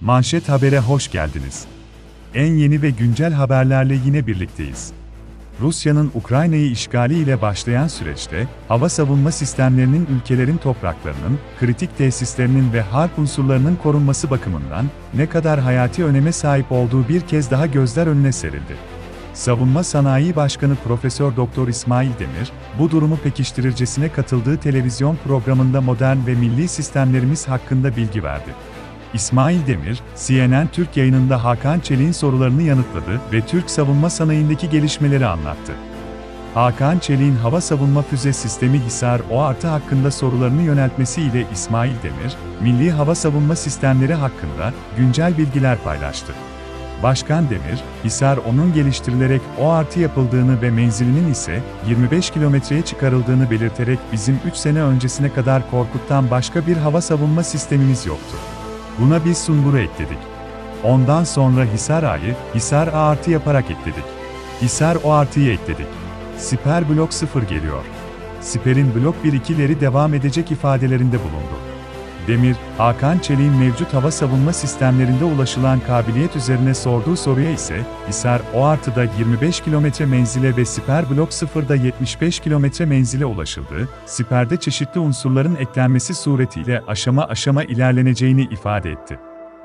Manşet Haber'e hoş geldiniz. En yeni ve güncel haberlerle yine birlikteyiz. Rusya'nın Ukrayna'yı işgali ile başlayan süreçte, hava savunma sistemlerinin ülkelerin topraklarının, kritik tesislerinin ve harp unsurlarının korunması bakımından ne kadar hayati öneme sahip olduğu bir kez daha gözler önüne serildi. Savunma Sanayi Başkanı Profesör Doktor İsmail Demir, bu durumu pekiştirircesine katıldığı televizyon programında modern ve milli sistemlerimiz hakkında bilgi verdi. İsmail Demir, CNN Türk yayınında Hakan Çelik'in sorularını yanıtladı ve Türk savunma sanayindeki gelişmeleri anlattı. Hakan Çelik'in hava savunma füze sistemi Hisar O artı hakkında sorularını yöneltmesiyle İsmail Demir, milli hava savunma sistemleri hakkında güncel bilgiler paylaştı. Başkan Demir, Hisar O'nun geliştirilerek O artı yapıldığını ve menzilinin ise 25 kilometreye çıkarıldığını belirterek bizim 3 sene öncesine kadar Korkut'tan başka bir hava savunma sistemimiz yoktu. Buna biz Sungur'u ekledik. Ondan sonra Hisar A'yı, Hisar A artı yaparak ekledik. Hisar O artıyı ekledik. Siper blok 0 geliyor. Siper'in blok 1-2'leri devam edecek ifadelerinde bulundu. Demir, Hakan Çelik'in mevcut hava savunma sistemlerinde ulaşılan kabiliyet üzerine sorduğu soruya ise, Hisar O artıda 25 kilometre menzile ve Siper Blok 0'da 75 kilometre menzile ulaşıldı, Siper'de çeşitli unsurların eklenmesi suretiyle aşama aşama ilerleneceğini ifade etti.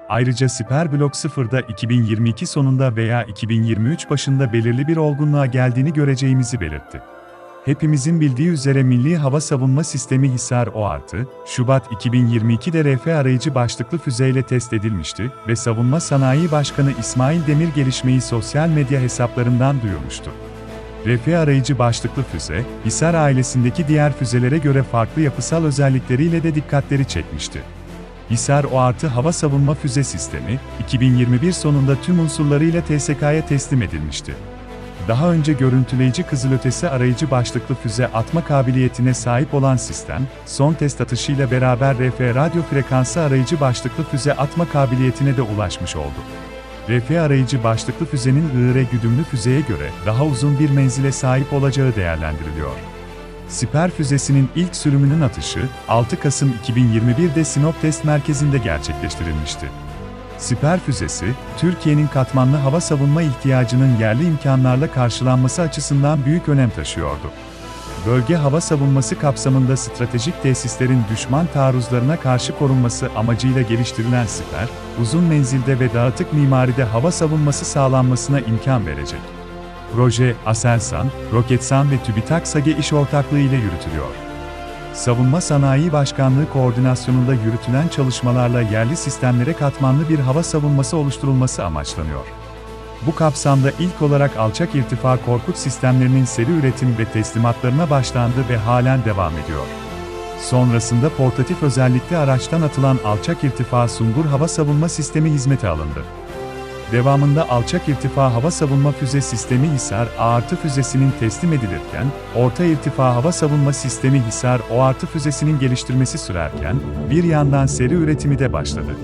Ayrıca Siper Blok 0'da 2022 sonunda veya 2023 başında belirli bir olgunluğa geldiğini göreceğimizi belirtti. Hepimizin bildiği üzere Milli Hava Savunma Sistemi Hisar O artı, Şubat 2022'de RF arayıcı başlıklı füzeyle test edilmişti ve Savunma Sanayi Başkanı İsmail Demir gelişmeyi sosyal medya hesaplarından duyurmuştu. RF arayıcı başlıklı füze, Hisar ailesindeki diğer füzelere göre farklı yapısal özellikleriyle de dikkatleri çekmişti. Hisar O artı hava savunma füze sistemi, 2021 sonunda tüm unsurlarıyla TSK'ya teslim edilmişti. Daha önce görüntüleyici kızılötesi arayıcı başlıklı füze atma kabiliyetine sahip olan sistem, son test atışıyla beraber RF radyo frekansı arayıcı başlıklı füze atma kabiliyetine de ulaşmış oldu. RF arayıcı başlıklı füzenin IR güdümlü füzeye göre daha uzun bir menzile sahip olacağı değerlendiriliyor. Siper füzesinin ilk sürümünün atışı 6 Kasım 2021'de Sinop Test Merkezi'nde gerçekleştirilmişti. Siper füzesi, Türkiye'nin katmanlı hava savunma ihtiyacının yerli imkanlarla karşılanması açısından büyük önem taşıyordu. Bölge hava savunması kapsamında stratejik tesislerin düşman taarruzlarına karşı korunması amacıyla geliştirilen siper, uzun menzilde ve dağıtık mimaride hava savunması sağlanmasına imkan verecek. Proje, Aselsan, Roketsan ve TÜBİTAK SAGE iş ortaklığı ile yürütülüyor. Savunma Sanayi Başkanlığı koordinasyonunda yürütülen çalışmalarla yerli sistemlere katmanlı bir hava savunması oluşturulması amaçlanıyor. Bu kapsamda ilk olarak alçak irtifa Korkut sistemlerinin seri üretim ve teslimatlarına başlandı ve halen devam ediyor. Sonrasında portatif özellikli araçtan atılan alçak irtifa Sungur hava savunma sistemi hizmete alındı. Devamında alçak irtifa hava savunma füze sistemi Hisar A artı füzesinin teslim edilirken, orta irtifa hava savunma sistemi Hisar O artı füzesinin geliştirmesi sürerken, bir yandan seri üretimi de başladı.